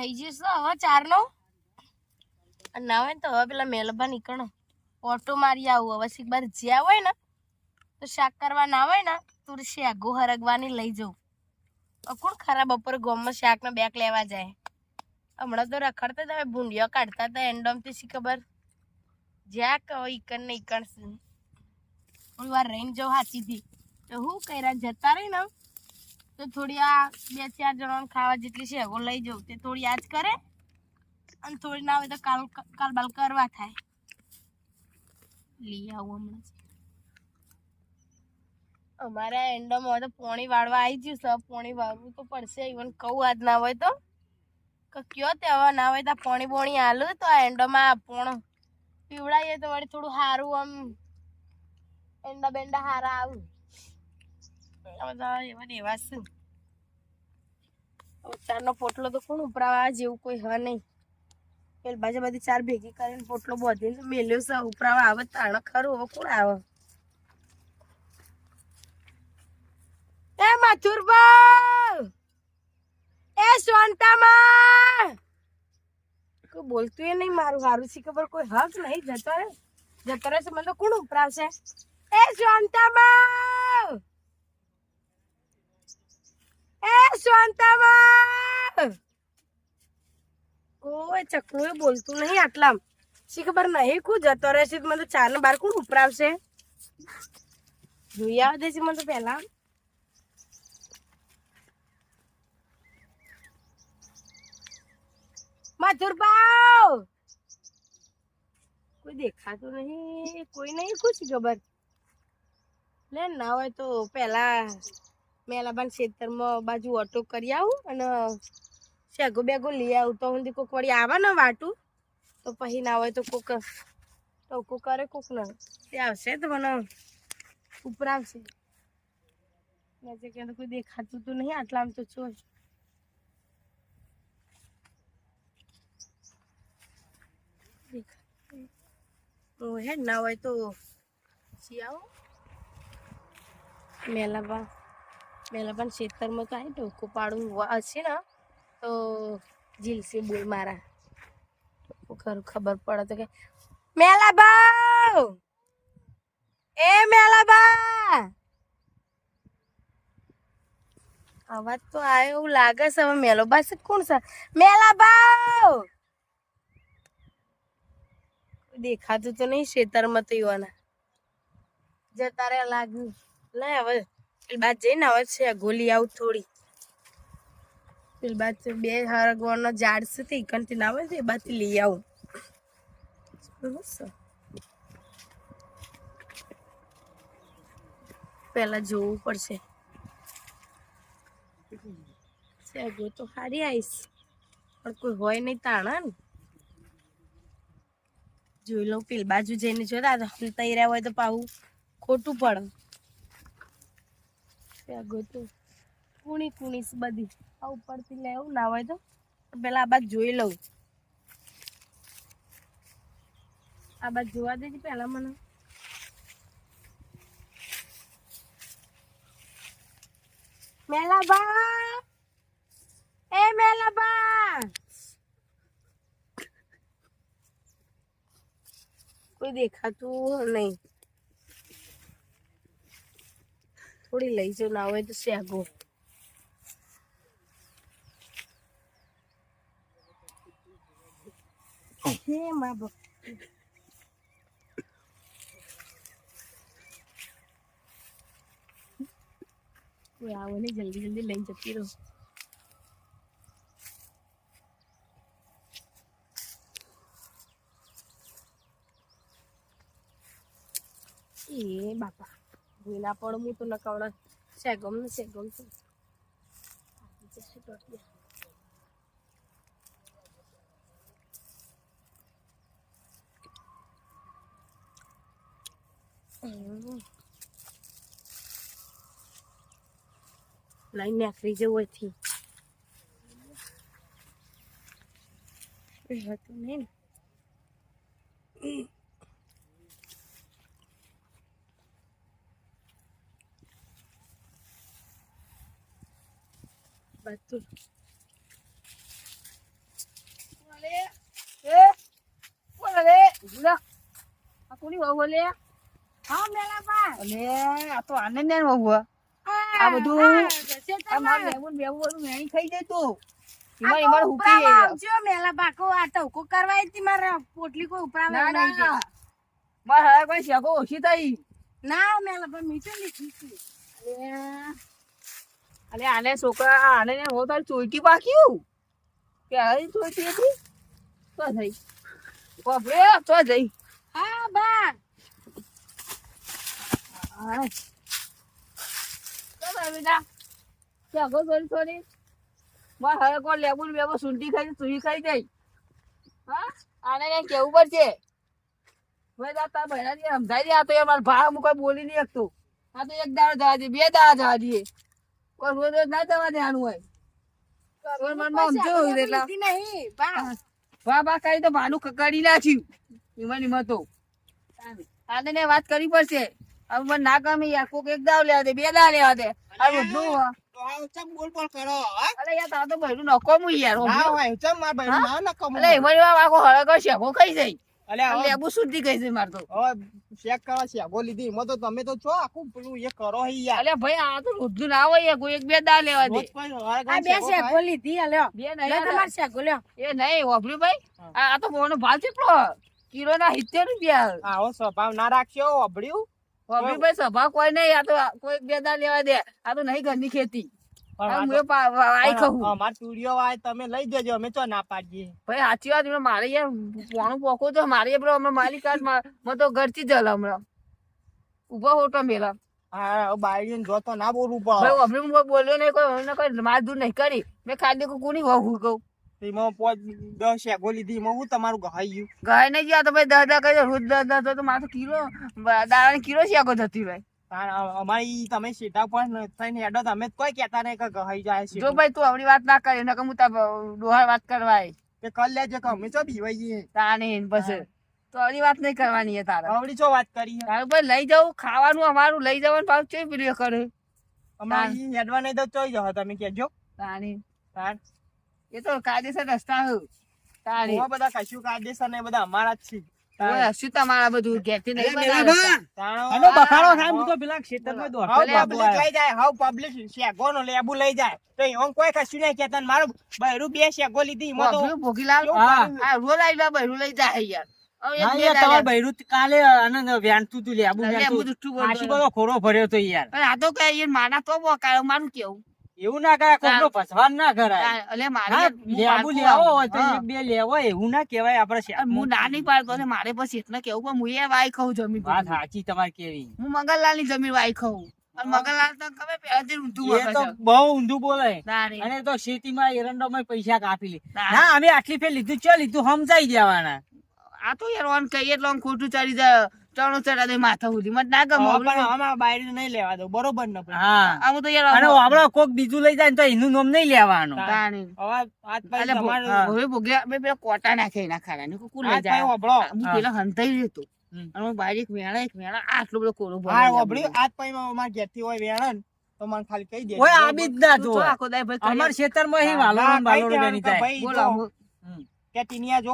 થઈ જશે હવે ચારનો? અને ના હોય ને તો હવે પેલા મેલબા નીકળો. ઓટો મારી આવું. હવે શીખ બાર જ્યાં હોય ને તો શાક કરવા ના હોય ને તુરસી આગો હરગવાની લઈ જવું કોણ ખરા બપોર ગોમમાં શાકનો બેગ લેવા જાય? હમણાં તો રખડતા તમે ભૂંડિયો કાઢતા હતા એન્ડોમથી શી ખબર? જ્યાં કહો ઈકણ ને ઈકણ થોડી વાર રહીને જાઉં હાચીથી. તો હું કર્યા જતા રહી ને તો થોડી આ બે ચાર જણાને ખાવા જેટલી છે શેગો લઈ જાઉં. તે થોડી આજ કરે અને થોડી ના હોય તો કાલ કાલ બાલ કરવા થાય. લઈ આવું હમણાં. અમારા એન્ડમાં તો પોણી વાળવા આવી ગયું સર પોણી વાળવું તો પડશે. ઇવન કહું આજ ના હોય તો. કયો તે હવે ના હોય તો પોણી બોણી હાલું તો આ એન્ડોમાં પોણો. પીવડાવીએ તો વળી થોડું સારું આમ એંડા બેંડા હારા આવું. પોટલો તો કોણ ઉપરાવા જેવું કોઈ હ નહીં. પેલ બાજુ બધી ચાર ભેગી કરીને પોટલો બોધીને મેલ્યો છે ઉપરાવા આવે તાણ ખરું આવે? એ મથુરબા એ શાંતામાં કોઈ બોલતું એ નહીં મારું સારું છે ખબર કોઈ હક નહીં? જતો રે જતો રહેશે મને તો કોણ ઉપરાવશે એ શાંતામાં એ શાંતામાં કોઈ ચકલું બોલતું નહીં આટલામ. શી ખબર નહીં કું જતો રહેશે મને ચાર બાર કોણ ઉપરાવશે જોઈ આવે દેશે મને તો પહેલા. મથુરભાવ કોઈ દેખાતું નહીં, કોઈ નહીં ખુશ ખબર? લે, ના હોય તો પેલા મેલાબાન ખેતરમાં બાજુ ઓટો કરી આવું અને શેગો બેગો લઈ આવું. તો હું કોક વળી આવે ને વાટું, તો પછી ના હોય તો કોક ટોકો કરે, કોક ને. તે આવશે તો મને ઉપરાવશે નજર કે કોઈ દેખાતું તો નહીં આટલામાં તો છો ઓ હે ના હોય તો પછી આવો? મેલાબા પણ ખેતરમાં તો આવી ટોકો પાડું હશે ને, તો જીલસી બોલ મારા. ખરું ખબર પડે તો કે મેલાબા એ મેલા મેલાબા અવાજ તો આવ્યો એવું લાગે છે હવે મેલો બા છે કોણ છે? મેલા મેલાબા દેખાતું તો નહીં ખેતરમાં તો યુવાના જતા રહ્યા લાગ્યું લે હવે. બાદ હવે છે ગોલી આવું થોડી. બાદ બે હરગવાનો ઝાડ સુધી કંટી ના આવે એ બાદ લઈ આવું. પેલા જોવું પડશે. તો સારી આવીશ. પણ કોઈ હોય નહીં તાણા ને જોઈ લઉં પેલી બાજુ જઈને જોતા તો તૈયાર હોય તો પાવું ખોટું પડે. સેગો ગોતું. કુણી કુણી છે બધી. આ ઉપરથી લેવું ના હોય તો પેલા આ બાજુ જોઈ લઉં. આ બાજુ જોવા દેજે પેલા મને. કોઈ દેખાતું નહીં. થોડી લઈ જાઉં ના હોય તો શેગો. હે મા કોઈ આવો ને જલ્દી જલ્દી લઈ જતી રહો. એ બાપા. ભૂલા પણ હું તો નકાવડા સેગમ ને સેગમ છું જશે ટોટિયા લાઈન નાખવી જવું હતી હતું નહીં ને. પાછું પોટલી કોઈ ઉપરા મારે કોઈ શેકો ઓછી થઈ ના મેલા પણ મીઠું લીધી અલે આને છોકરા આને ને હો તાર ચોઈટી પાક્યું કે હવે ચોઈટી હતી? તો થઈ બાપરે તો જઈ. હા બા. થોડી. માર હવે કોઈ લેબુ બેબુ સુંટી ખાઈ તું ખાઈ જઈ હા? આને કઈ કેવું પડશે? ભાઈ તાર બહેરાજી સમજાઈ દે. આ તો યાર મારા ભાવ હું બોલી નહીં શકતો. આ તો એક દાડો જવા દે બે દાડા જવા દે. કોઈ રોજ રોજ ના જવા દેવાનું હોય. બા કરી તો ભાનું કકાડી નાખ્યું. એમાં એમાં તો. આને ને વાત કરવી પડશે. હવે મને ના ગમે યાર કોક એક દાવ લેવા દે બે દાવ લેવા દે. આ બધું. તો બોલ બોલ કરો? અલે યાર તો નકોમું યાર હા ચમ માર ભાઈ હા? ના આખો હળગો શેભો ખાઈ જાય. અલે લેબુ શુદ્ધિ ખાઈ જાય માર તો. ચેક કરવા શેગો લીધી. એમાં તો તમે તો છો આખું પેલું એ કરો હી યાર. અલે ભાઈ આ તો રોજનું ના હોય કોઈ એક બે દાવ લેવા દે. રોજ આ બે લીધી બે નહીં તમારે લ્યો એ નહીં વાપર્યું ભાઈ? આ તો મોનો ભાવ કેટલો કિલો ના સિત્તેર રૂપિયા. આવો સ્વભાવ ના રાખ્યો વાપર્યું? ભાઈ સભા કોઈ નહીં આ તો કોઈ એક બે દા લેવા દે. આ તો નહીં ઘરની ખેતી. અમાર તુડિયો વાય તમે લઈ જજો અમે તો ના પાડીએ. ભાઈ સાચી વાત મારે યાર પોણું પોકો તો મારે પેલો હમણાં માલિક મા- તો ઘરથી જ હલા હમણાં. ઊભો હોટો મેલા હા બાયડીને જો તો ના બોલવું પડે. ભાઈ અમને બોલ્યો નહીં કોઈ અમને કોઈ માર દૂર નહીં કરી. મેં ખાલી કોઈ કોની હોવું કહું. એમાં પોચ દસ શેગો લીધી એમાં હું તમારું ગહાઈ ગયું? ગાય નહીં ગયા તો ભાઈ દસ દસ કરી રોજ દસ દસ તો- તો કિલો દાડા કિલો શેકો જતી ભાઈ અમારી તમે સીધા પણ થઈને હેડો તમે કોઈ કહેતા નહીં કે ગહાઈ જાય છે. જો ભાઈ તું આવડી વાત ના કરી નકર હું તાર ડોહાર વાત કરવા કે કર લેજો કે અમે ચો બીવાઈ જઈએ. તાને એને તો આવડી વાત નહીં કરવાની છે તારે. આવડી ચો વાત કરી? ભાઈ લઈ જવું ખાવાનું અમારું લઈ જવાનું પાછું ચેવી પીડ્યો કરે? અમારે હેડવા નહીં તો ચોઈ જાઓ તમે કેજો તાણી તાણ એ તો કાયદેસર રસ્તા હું. ઓવા બધા કશું કાયદેસર ને બધા અમારા જ છે. ઓય, બધું ઘેરથી નહીં બનાવે? બખાડો થાય, હું હું તો પેલા ખેતરમાં દોડતો હાવ લઈ જાય હાવ public શેગોનો લેબુ લઈ જાય. તો એમાં કોઈ કશું નહીં કહેતા ને મારું બૈરું બે શેગો લીધી એમાં તો ભોગીલાલ? આ રોજ આઈ લા લઈ જાય યાર. મારું કેવું? એવું ના કરાય કોકનો ફસવાન ના કરાય. એટલે મારે લેવો હોય તો એક બે લેવો એવું ના કહેવાય આપડે શે- હું ના. નહીં પાડતો ને મારે પછી એટલે કેવું પણ હું એ વાય ખાઉં જમીન વાત સાચી તમારી કેવી. હું મંગલલાલની જમીન વાઈ ખાઉં. મગનલાલ તો ખબર પહેલાથી ઊંધું એ તો. બહુ ઊંધું બોલે. અને તો ખેતીમાં એરંડોમાં પૈસા કાપી લે. ના. અમે આટલી ફેર લીધું ચો લીધું સમજાઈ દેવાના આ તો યાર ઓન કહીએ એટલે ખોટું ચડી જાય. ચણો ચડા દે માથા સુધી. મને ના ગમે પણ આમાં બાયડી નહીં લેવા દો બરોબર ને હા. આમ તો યાર અને આપડે કોક બીજું લઈ જાય તો એનું નામ નહીં લેવાનું. તાણે. હવે આજ પછી તમારું હા. હવે ભોગલ્યા બે પેલા કોટા નાખે એના ખાડા કુકુ લઈ આજ પછી હું પેલા હંતાઈ રહેતો અને હું એક વેણા એક વેણા આટલો બધો કોરો ભરેલો હા છે. આજ પછી અમારા ઘેરથી હોય તો મને ખાલી કહી દે. ઓય આ ના જો તો આખો દાય ભાઈ કરી- અમાર ખેતરમાં અહીં વાલો હા, ને બાલો કહી બેની થાય ભાઈ બોલો, જો, હું- હમ. કે ટીનિયા જો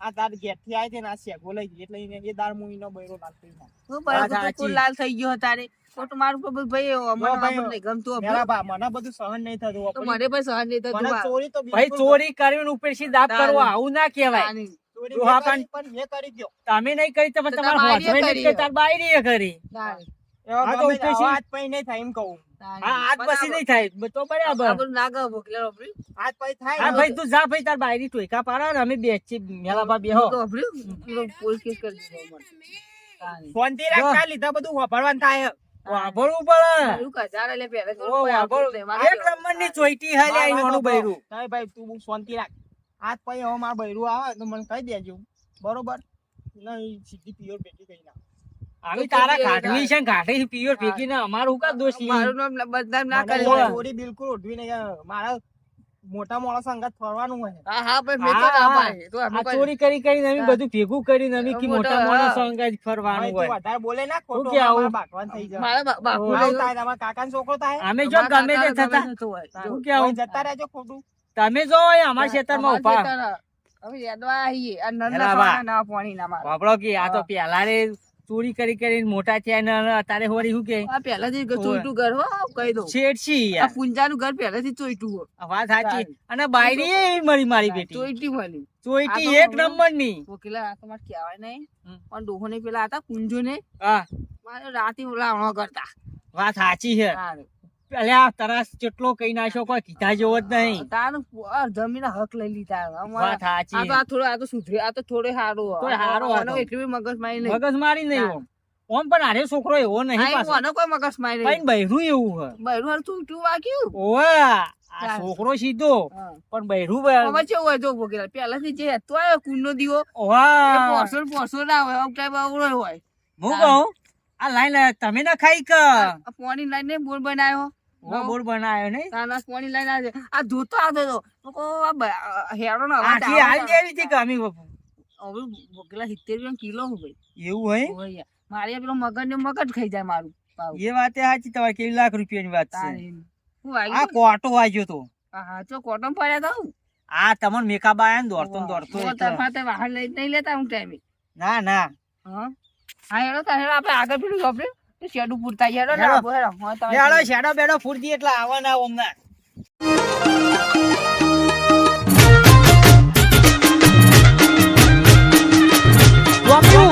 આ તાર ઘેરથી આવી છે ને આ શેગો લઈ ગઈ એટલે એને એ દાળ મુઈ નો બૈરો લાલ થઈ ગયો હું બરાબર તો કુલ લાલ થઈ ગયો તારે. ખોટું મારું પર ભાઈ મને ભાઈ, ગમતું મેરા બા મને બધું સહન નહીં થતું. તો મને પણ સહન નહીં થતું મને ચોરી તો ભાઈ ચોરી કરીને ઉપરથી દાબ કરવા આવું ના કહેવાય. પણ મેં કરી દ્યો. તમે નહીં કરી તો તમારે તમારી હોંસવાય કરી નહીં કરી, હે. તાર બાયરીએ કરી. તાણી. તો ઉપરથી- હવે આજ નહીં થાય એમ કહું. આજ પછી નહીં થાય. તો બરાબર. આ બધું ના ગયો ભોગલ્યા વાપર્યું. આજ પછી થાય. હા ભાઈ તું જા ભાઈ તાર બાયરી ટોયકા પાડો ને અમે બેસી મેલા બા બેહો તો વાપર્યું. પેલો પોલીસ કેસ કરી દીધો મને. તાણી. શાંતિ લીધા બધું વાપરવાનું થાય. વાપરવું પડે કોઈ એક ચોઈટી હાલે આ બૈરું. તારે ભાઈ તું શાંતિ રાખ. આજ પછી હવે મારું બૈરું આવે તો મને કહી દેજો. બરોબર? નહીં સીધી પિયોર ભેગી કહી નાખ. તારા કાઢવી છે કાઢી પિયોર ભેગી ને અમારું કા દોષ મારું નામ બદનામ ના મને કરી ચોરી બિલકુલ ઉઠવી નહીં મારા મોટા માણસ અંગત ફરવાનું હોય હા હા પણ મેં તો ના પાડી. તો અમે ચોરી કરી કરીને અમે બધું ભેગું કરીને અમે કે મોટા, હવે ફરવાનું હોય. વધારે બોલે ના ખોટું કે આવું? અમારા ભાગવાન થઈ જાય મારા બાપુ થાય તમારા કાકાનો છોકરો થાય? અમે જો ગમે તે થતા. શું કેવું જતા રહેજો ખોટું. તમે જો અમારા અમારા ઊભા. હવે યાદવા આવીએ. આ નર ના પાણી ના મારે. બાપડો કે આ તો પેલા રે ચોરી કરી કરી મોટા ને અત્યારે વળી શું કે? પહેલાથી ચોઈટું ઘર હો કહી દો છેડછી આ યાર પુંજાનું ઘર પહેલાથી ચોઈટું હો. વાત સાચી. અને બાયડી એવી મળી મારી બેટી. ચોઈટી મળી. ચોઈટી એક નંબરની વકીલા આ તો કહેવાય નહીં. પણ ડોહો ને પેલા હતા કુંજો ને હા. મારે રાતે લાવણો કરતા. વાત સાચી છે. અલ્યા તરસ જેટલો કઈ નાખ્યો કોઈ કીધા જેવો જ નહીં. તારું જમીન હક લઈ લીધા વાત સાચી. આ તો થોડો આ તો સુધરી આ તો થોડો હારો થોડો હારો. એટલી મગજ મારી નહીં. મગજ મારી નહીં ઓમ. ઓમ પણ આરે છોકરો એવો નહીં પાછો. કોઈ મગજ મારી પણ બૈરું એવું હે બૈરું હારું ચોઈટું વાગ્યું? ઓવે આ છોકરો સીધો. પણ બૈરું ખબર છે હોય જો પહેલાથી જે હતો આવ્યો કુંડનો દીવો ઓવા. પોસો પોસો ના હોય આમ હું કહું આ લાઈન તમે ના ખાઈ કે આ લાઈન લાઈને બોલ બનાવ્યો. બોલ બનાવ્યો નહીં? નાના પાણી લઈને આવે આ ધોતો આવતો તો કહો આ હેડો ને અવાજ આખી હાલ આવે જેવી હતી કે અમે હવે વકીલા સિત્તેર રૂપિયા કિલો હું ભાઈ? એવું હોય? મારી પેલો મગજ ને મગજ ખાઈ જાય મારું એ વાત સાચી તમારે કેવી લાખ રૂપિયાની વાત છે? આ કોટો વાગ્યો તો. હા હાચો કોટો પડ્યા તો. આ તમને મેકાબા આયા ને દોડતો ને દોડતો તમારે વાહન લઈ નહીં લેતા હું ટાઈમે? ના ના. હા? હેડો તાર હેડો આપણે આગળ પેલું આપણે શેડો પૂરતા હેડો ને શેડો. બેડો ફૂરતી એટલે આવવાના ઓમને વાપરું.